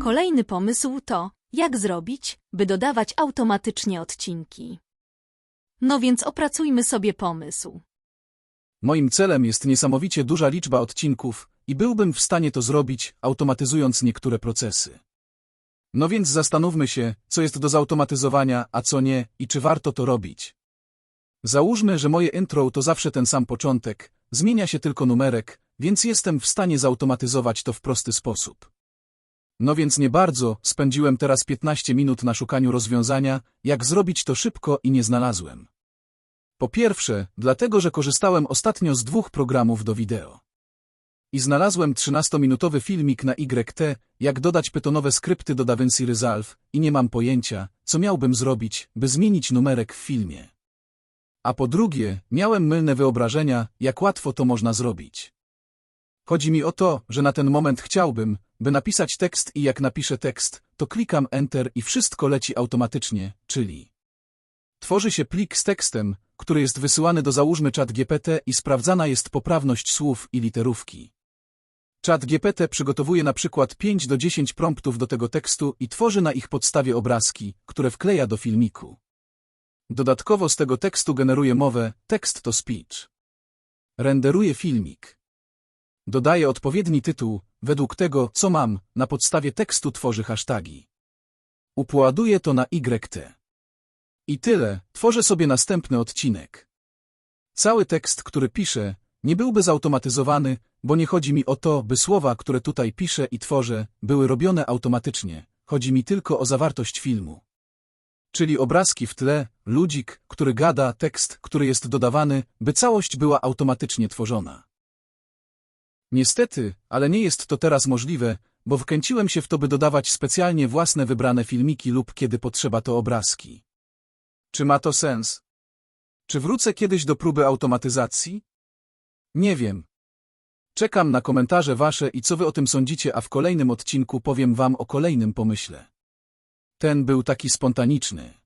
Kolejny pomysł to, jak zrobić, by dodawać automatycznie odcinki. No więc opracujmy sobie pomysł. Moim celem jest niesamowicie duża liczba odcinków i byłbym w stanie to zrobić, automatyzując niektóre procesy. No więc zastanówmy się, co jest do zautomatyzowania, a co nie i czy warto to robić. Załóżmy, że moje intro to zawsze ten sam początek, zmienia się tylko numerek, więc jestem w stanie zautomatyzować to w prosty sposób. No więc nie bardzo, spędziłem teraz 15 minut na szukaniu rozwiązania, jak zrobić to szybko i nie znalazłem. Po pierwsze, dlatego, że korzystałem ostatnio z dwóch programów do wideo. I znalazłem 13-minutowy filmik na YT, jak dodać pytonowe skrypty do DaVinci Resolve i nie mam pojęcia, co miałbym zrobić, by zmienić numerek w filmie. A po drugie, miałem mylne wyobrażenia, jak łatwo to można zrobić. Chodzi mi o to, że na ten moment chciałbym, by napisać tekst i jak napiszę tekst, to klikam Enter i wszystko leci automatycznie, czyli tworzy się plik z tekstem, który jest wysyłany do załóżmy czat GPT i sprawdzana jest poprawność słów i literówki. Czat GPT przygotowuje na przykład 5 do 10 promptów do tego tekstu i tworzy na ich podstawie obrazki, które wkleja do filmiku. Dodatkowo z tego tekstu generuje mowę, tekst to speech. Renderuje filmik. Dodaje odpowiedni tytuł, według tego, co mam, na podstawie tekstu tworzy hasztagi. Upładuję to na YT. I tyle, tworzę sobie następny odcinek. Cały tekst, który piszę, nie byłby zautomatyzowany, bo nie chodzi mi o to, by słowa, które tutaj piszę i tworzę, były robione automatycznie. Chodzi mi tylko o zawartość filmu. Czyli obrazki w tle, ludzik, który gada, tekst, który jest dodawany, by całość była automatycznie tworzona. Niestety, ale nie jest to teraz możliwe, bo wkręciłem się w to, by dodawać specjalnie własne wybrane filmiki lub kiedy potrzeba to obrazki. Czy ma to sens? Czy wrócę kiedyś do próby automatyzacji? Nie wiem. Czekam na komentarze wasze i co wy o tym sądzicie, a w kolejnym odcinku powiem wam o kolejnym pomyśle. Ten był taki spontaniczny.